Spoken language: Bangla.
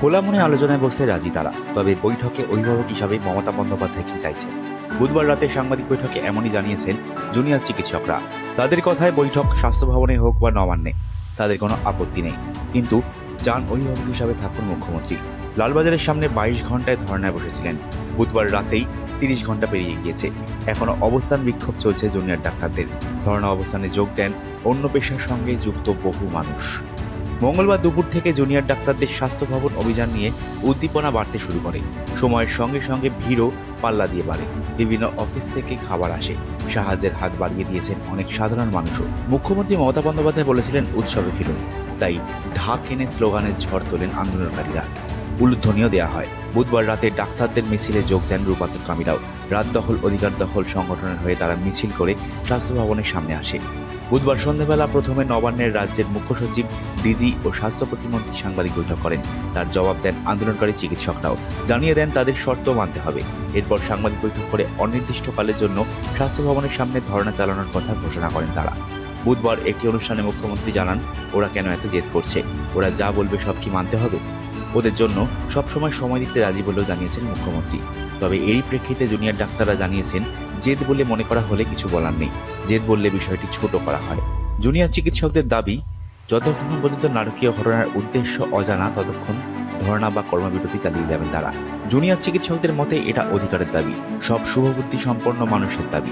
খোলা মনে আলোচনায় বসে রাজি তারা। তবে বৈঠকে অভিভাবক হিসাবে মমতা বন্দ্যোপাধ্যায় কি চাইছেন? বুধবার রাতে সাংবাদিক বৈঠকে এমনই জানিয়েছেন জুনিয়র চিকিৎসকরা। তাদের কথায় বৈঠক স্বাস্থ্য ভবনে হোক বা নবান্নে, তাদের কোনো আপত্তি নেই। কিন্তু যান অভিভাবক হিসাবে থাকুন মুখ্যমন্ত্রী। লালবাজারের সামনে বাইশ ঘন্টায় ধর্নায় বসেছিলেন। বুধবার রাতেই তিরিশ ঘণ্টা পেরিয়ে গিয়েছে। এখনও অবস্থান বিক্ষোভ চলছে জুনিয়র ডাক্তারদের। ধর্ণা অবস্থানে যোগ দেন অন্য পেশার সঙ্গে যুক্ত বহু মানুষ। মঙ্গলবার দুপুর থেকে জুনিয়র ডাক্তারদের স্বাস্থ্য ভবন অভিযান নিয়ে উদ্দীপনা বাড়তে শুরু করে। সময়ের সঙ্গে সঙ্গে ভিড়ও পাল্লা দিয়ে বাড়ে। বিভিন্ন অফিস থেকে খাবার আসে। সাহায্যের হাত বাড়িয়ে দিয়েছেন অনেক সাধারণ মানুষও। মুখ্যমন্ত্রী মমতা বন্দ্যোপাধ্যায় বলেছিলেন, উৎসবে ফিরুন। তাই ঢাক এনে স্লোগানের ঝড় তোলেন আন্দোলনকারীরা। উলুধ্বনিও দেওয়া হয়। বুধবার রাতে ডাক্তারদের মিছিলে যোগ দেন রূপান্তর কামিরাও। রাত দখল, অধিকার দখল সংগঠনের হয়ে তারা মিছিল করে স্বাস্থ্য ভবনের সামনে আসে। বুধবার সন্ধ্যাবেলা প্রথমে নবান্নের রাজ্যের মুখ্য সচিব, ডিজি ও স্বাস্থ্য প্রতিমন্ত্রী সাংবাদিক বৈঠক করেন। তার জবাব দেন আন্দোলনকারী চিকিৎসকরাও। জানিয়ে দেন তাদের শর্ত মানতে হবে। এরপর সাংবাদিক বৈঠক করে অনির্দিষ্টকালের জন্য স্বাস্থ্য ভবনের সামনে ধর্ণা চালানোর কথা ঘোষণা করেন তারা। বুধবার একটি অনুষ্ঠানে মুখ্যমন্ত্রী জানান, ওরা কেন এত জেদ করছে? ওরা যা বলবে সব কি মানতে হবে? ওদের জন্য সবসময় সময় দিতে রাজি বলেও জানিয়েছেন মুখ্যমন্ত্রী। তবে এরই প্রেক্ষিতে জুনিয়র ডাক্তাররা জানিয়েছেন, জেদ বলে মনে করা হলে কিছু বলার নেই। জেদ বললে বিষয়টি ছোট করা হয়। জুনিয়র চিকিৎসকদের দাবি, যতক্ষণ পর্যন্ত নারকীয় ঘটনার উদ্দেশ্য অজানা, ততক্ষণ ধর্ণা বা কর্মবিরতি চালিয়ে যাবেন তারা। জুনিয়র চিকিৎসকদের মতে এটা অধিকারের দাবি, সব শুভবুদ্ধি সম্পন্ন মানুষের দাবি।